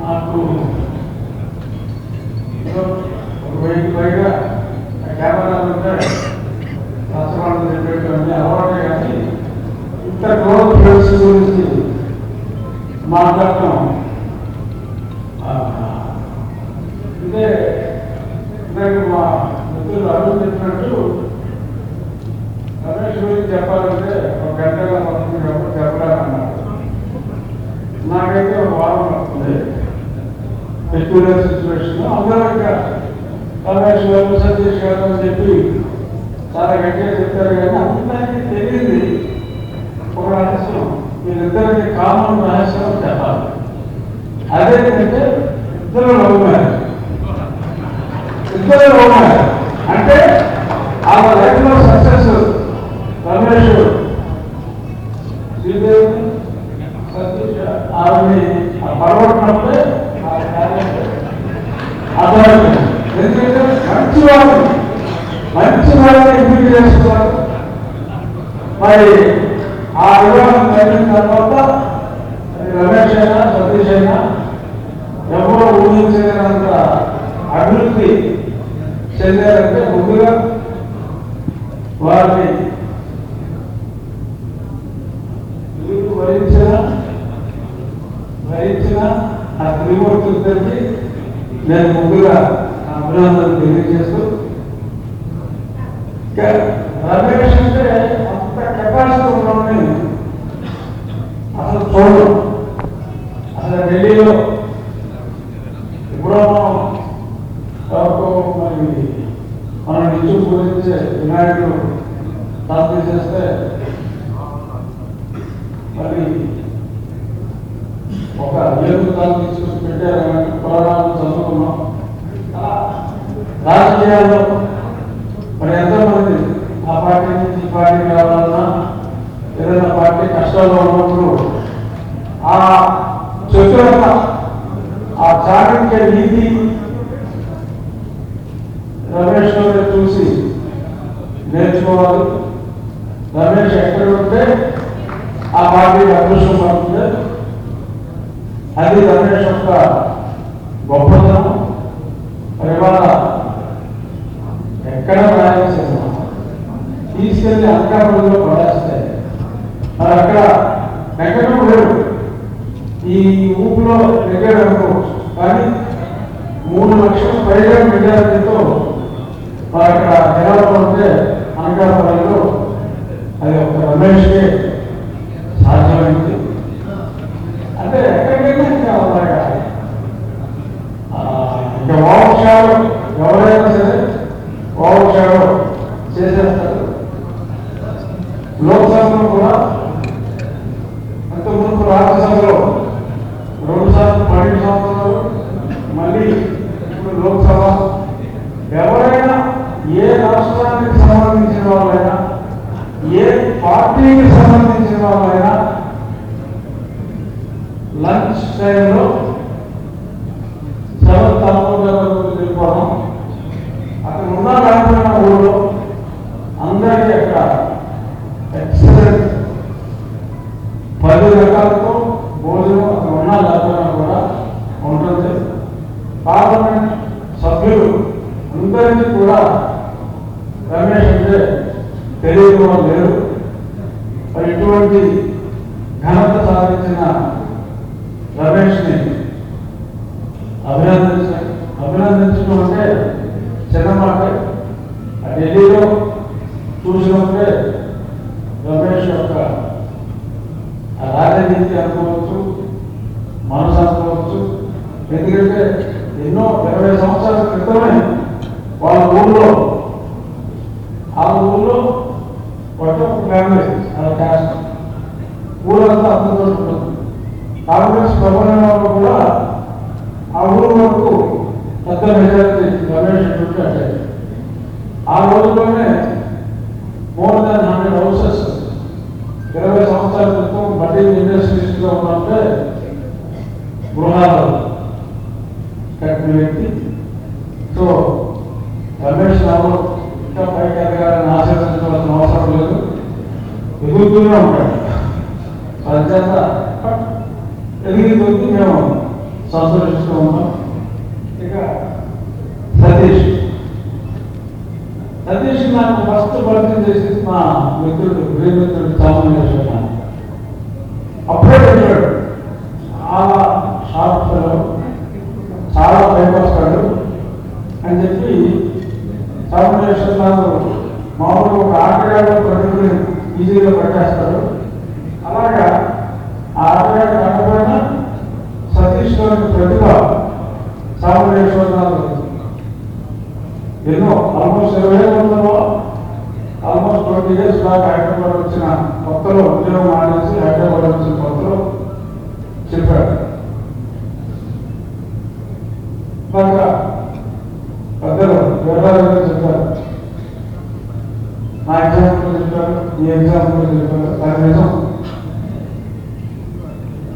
నాకు వెయ్యి పైగా కెమెరాలు ఉంటాయి కష్టపడి చెప్పేటువంటి అలవాటు కానీ ఇంత క్లోజ్ ఫ్రెండ్స్ గురించి మాట్లాడటం ఇదే మా మిత్రులు అడుగు చెప్పినట్టు రమేష్ గురించి చెప్పాలంటే ఒక గంటగా పడుతుంది కాబట్టి చెప్పలేమన్నారు. నాకైతే ఒక వారం పడుతుంది పెక్యులర్ సిచ్యువేషన్ అందరూ ఇంకా రమేష్ గారు సతీష్ గారు అని చెప్పి చాలా గట్టిగా చెప్పారు కానీ అందరికీ తెలియదు ఒక రహస్యం. వీళ్ళిద్దరికి కామన్ రహస్యం చెప్పాలి. అదేంటంటే ఇద్దరు లవ్ మ్యారేజ్. ఇద్దరు లవ్ మ్యారేజ్. అంటే ఆమె లైఫ్లో సక్సెస్ రమేష్ శ్రీదేవి సతీష్ ఆమె పడగొట్టినప్పుడే అర్థమైంది ఎందుకంటే మంచి వాళ్ళు మంచి వాళ్ళని ఎంపిక చేస్తున్నారు? మరి ఆ వివాహం జరిగిన తర్వాత రమేష్ అయినా సతీష్ అయినా ఎవరో ఊహించలేనంత అభివృద్ధి చెందారంటే ముందుగా వారిని వరించిన వరించిన ఆ త్రిమూర్తులకి నేను ముందుగా అభినందనలు తెలియజేస్తూ రమేష్ అంటే అంత కెపాసిటీ ఉన్నామని అసలు చూడడం. అసలు ఢిల్లీలో ఎప్పుడో మరి మన నిత్యం పూజించే వినాయకుడు ప్రార్థన చేస్తే మరి ఒక ఏడు తాను తీసుకొచ్చి పెట్టారు పురాణాలు చదువుకున్నాం. రాజకీయాల్లో మరి ఎంతోమంది ఆ పార్టీ నుంచి ఈ పార్టీ రావాలన్నా ఏదైనా పార్టీ కష్టాల్లో ఉన్నప్పుడు ఆ చతురత ఆ చాణక్య నీతి రమేష్ గారిని చూసి నేర్చుకోవాలి. రమేష్ ఎక్కడ ఉంటే ఆ పార్టీ అదృష్టం పడుతుంది అది రమేష్ యొక్క గొప్పతనం. మరి ఇవాళ ఎక్కడ రాయాల్సిన తీసుకెళ్ళి అనకాపల్లిలో పడేస్తే మరి అక్కడ ఎక్కడం లేదు ఈ ఊపిలో దగ్గర కానీ మూడు లక్షల పైగా మెజారిటీతో మరి అక్కడ జనాలు ఉంటే అనకాపల్లిలో అది ఒక రమేష్కే huro ఇరవై సంవత్సరాల క్రితం బడ్డీ ఇండస్ట్రీస్లో ఉన్నప్పుడే గృహాలు కట్టిన వ్యక్తి సో రమేష్ రావు ఇంకా పైకి ఎదగాలని ఆశీర్వదించవలసిన అవసరం లేదు. ఎదుగుతూనే ఉంటాడు. అంచేత ఎదిగి కొద్ది మేము సంతోషిస్తూ ఉన్నాం. ఇక సతీష్. సతీష్ నాకు ఫస్ట్ పరిచయం చేసింది మా మిత్రుడు ప్రియమిత్రుడు చామనేశ్వర అప్పుడే చెప్పాడు చాలా షార్ప్ ఫెలో చాలా భయపడతాడు అని చెప్పి చామనేశ్వర నాకు మామూలుగా ఒక ఆటగాడు ప్రజల్ని ఈజీగా పట్టేస్తారు అలాగా ఆ ఆటగాడు కాకపోయినా సతీష్ గారి ప్రతిభ చామనేశ్వరరావు ఎన్నో ఆల్మోస్ట్ ఇరవై వందలో ఆల్మోస్ట్ ట్వంటీ ఇయర్స్ దాకా హైదరాబాద్ వచ్చిన కొత్తలో ఉద్యోగం మానేసి హైదరాబాద్ వచ్చిన కొత్తలో చెప్పాడు బాగా పెద్దలు వేదాలు చెప్పారు. నా ఎగ్జాంపుల్ చెప్పారు ఈ ఎగ్జాంపుల్ చెప్పారు. దాని నిజం.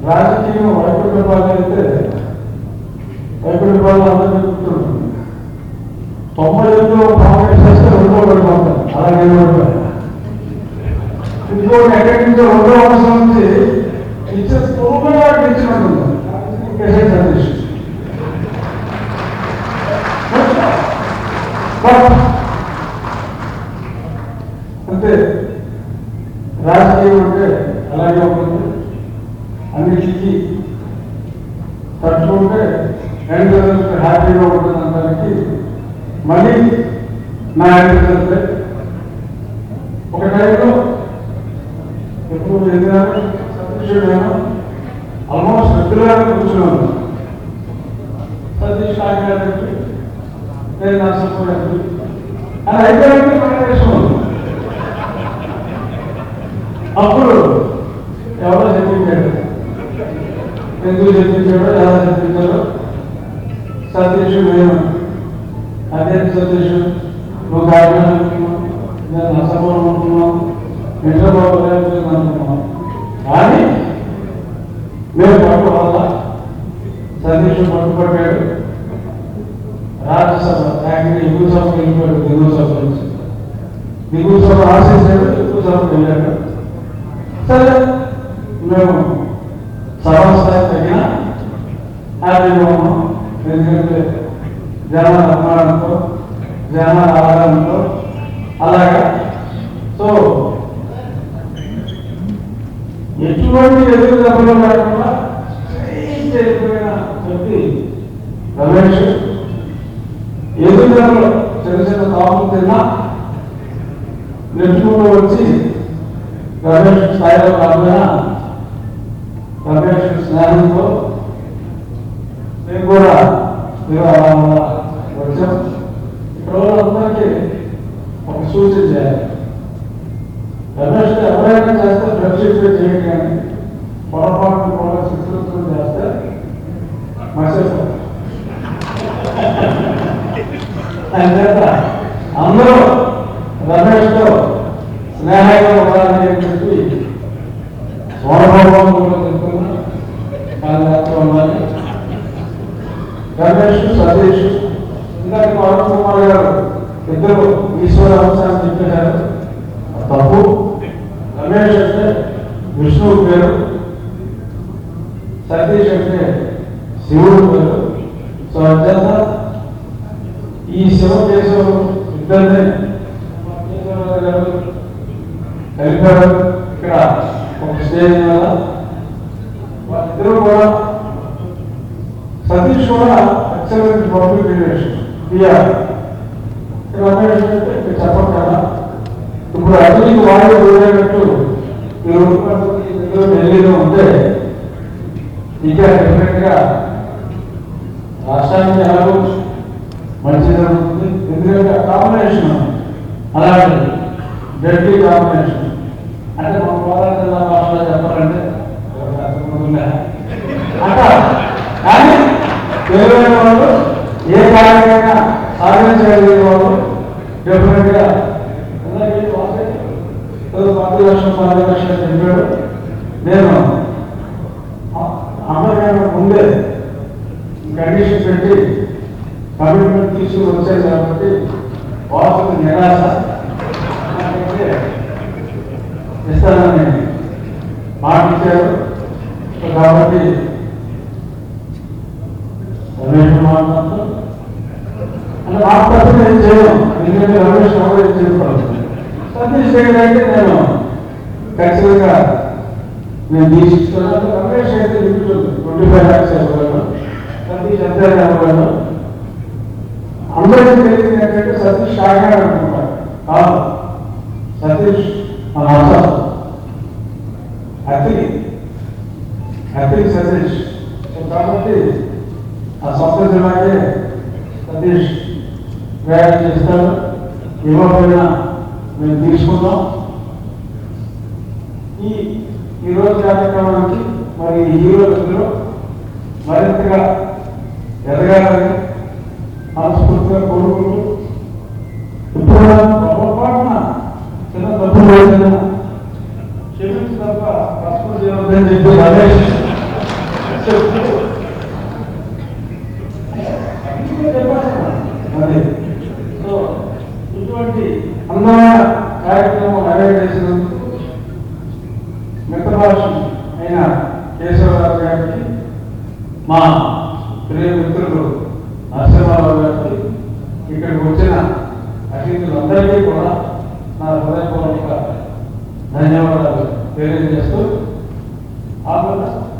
రాజకీయం వైపు పాలు అయితే వైపు పాలు అందరికీ గుర్తుంటుంది తొంభై చేస్తే రెండో పడిపోతారు అలాగే ఇంకోటి ఎక్కడి నుంచో రెండో అవసరం ఉంది ఇచ్చే సులభంగా ఇచ్చినట్టుంది కేసీ రాజకీయం అంటే అలాగే ఉంటుంది. అన్నిటికీ తట్టుకుంటే హ్యాపీగా ఉంటుంది. మళ్ళీ నా ఎండ్ ఒక టైంలో ఎప్పుడు ఎదిగాను సతీషుడేమో ఆల్మోస్ట్ రెగ్యులర్గా కూర్చున్నాను సతీష్ కాకినాడ నేను నా సపోర్ట్ అని అయిపోయాక కాంగ్రెస్ అప్పుడు ఎవరో చెప్పించాడు ఎందుకు చెప్పించాడో ఎలా చెప్పించాడో సతీష్ నేను అదే సతీష్ నువ్వు కాకినాడ అనుకున్నావు నేను నర్సపూర్ అనుకున్నావు ఇంటర్బాబు అనుకున్నావు కానీ మేము పట్టు వల్ల సతీష్ పట్టుపట్టాడు రాజ్యసభ యాక్చువల్లీ దిగువ సభకు వెళ్ళిపోయాడు దిగువ సభ నుంచి దిగువ సభ ఆశించాడు దిగువ సభకు వెళ్ళాడు సరే మేము సర్వస్థాయి తగిన హ్యాపీగా ఉన్నాం ఎందుకంటే జనాల అభిమానంతో జనాల ఆధారంతో అలాగా? సో ఎటువంటి ఎదురు దెబ్బలు లేకుండా చెప్పి రమేష్. ఎదురు దెబ్బలు చిన్న చిన్న తాము తిన్నా నెట్టుకుంటూ వచ్చి రమేష్ స్థాయిలో కాకుండా రమేష్ స్నేహంతో నేను కూడా ఇలా అలా వచ్చాం ఇక్కడ వాళ్ళందరికీ ఒక సూచన చేయాలి. రమేష్ ఎవరైనా చేస్తే ఫ్రెండ్షిప్ చేయండి కానీ పొరపాటు కూడా శిక్షణ చేస్తే అందరూ రమేష్తో స్నేహంగా ఉండాలని చెప్పి కూడా చెప్తున్నా. కార్యకర్త రమేష్ సతీష్ పవన్ కుమార్ గారు ఇద్దరు ఈశ్వర అంశాన్ని చెప్పారు. తప్పు రమేష్ అంటే విష్ణువు పేరు. సతీష్ అంటే శివుడు పేరు. సో అంచేత ఈ శివకేశవులు ఇద్దరిని కేశవరావు కలిపారు. ఇక్కడ ఒక స్టేజ్ మీద వాళ్ళిద్దరూ కూడా సతీష్ కూడా excellent public relation PR Ramesh ఇప్పుడు అతనికి వాళ్ళు వెళ్ళేటట్టు ఢిల్లీలో ఉంటే ఇంకా డెఫినెట్గా రాష్ట్రానికి ఎలాగో మంచిగా ఉంటుంది. ఎందుకంటే కాంబినేషన్ అలాంటిది డెడ్లీ కాంబినేషన్. అంటే మన కోలార్ జిల్లా భాషలో చెప్పాలంటే అట్లా. కానీ తెలివైన వాళ్ళు ఏ కార్యమైనా సాధించగలిగిన వాళ్ళు డెఫినెట్గా పది లక్షలు పది లక్షలు చెప్పాడు. నేను అమ్మగారు ముందే కండిషన్ పెట్టి కమిట్మెంట్ తీసుకుని వచ్చాయి కాబట్టి వాసుకు నిరాశ. ఇస్తానని మాట ఇచ్చారు కాబట్టి రమేష్ మాట్లాడుతూ అంటే మాట్లాడితే నేను చేయను ఎందుకంటే రమేష్ బాబు ఏం చెప్తాను సతీష్ రెడ్డి అంటే నేను ఖచ్చితంగా నేను తీసుకున్నాను రమేష్ అయితే ట్వంటీ ఫైవ్ ల్యాక్స్ ఇవ్వగలను. సతీష్ ఎంత ఇవ్వగలను. అందరికీ తెలిసింది ఏంటంటే సతీష్ షాగా అనుకుంటారు కాదు సతీష్ మన అవసరం అతి అతి సతీష్. కాబట్టి ఆ సొంత జిల్లాకే సతీష్ వ్యాయామం చేస్తారు ఇవ్వకపోయినా మేము తీసుకుందాం. ఈ ఈరోజు కార్యక్రమానికి మరి ఈ రోజుల్లో మరింతగా ఎదగాలని మనస్ఫూర్తిగా కోరుకుంటూ కార్యక్రమం అరేంజ్ చేసినందుకు మిత్రభాషం అయిన కేశవరావు గారికి మా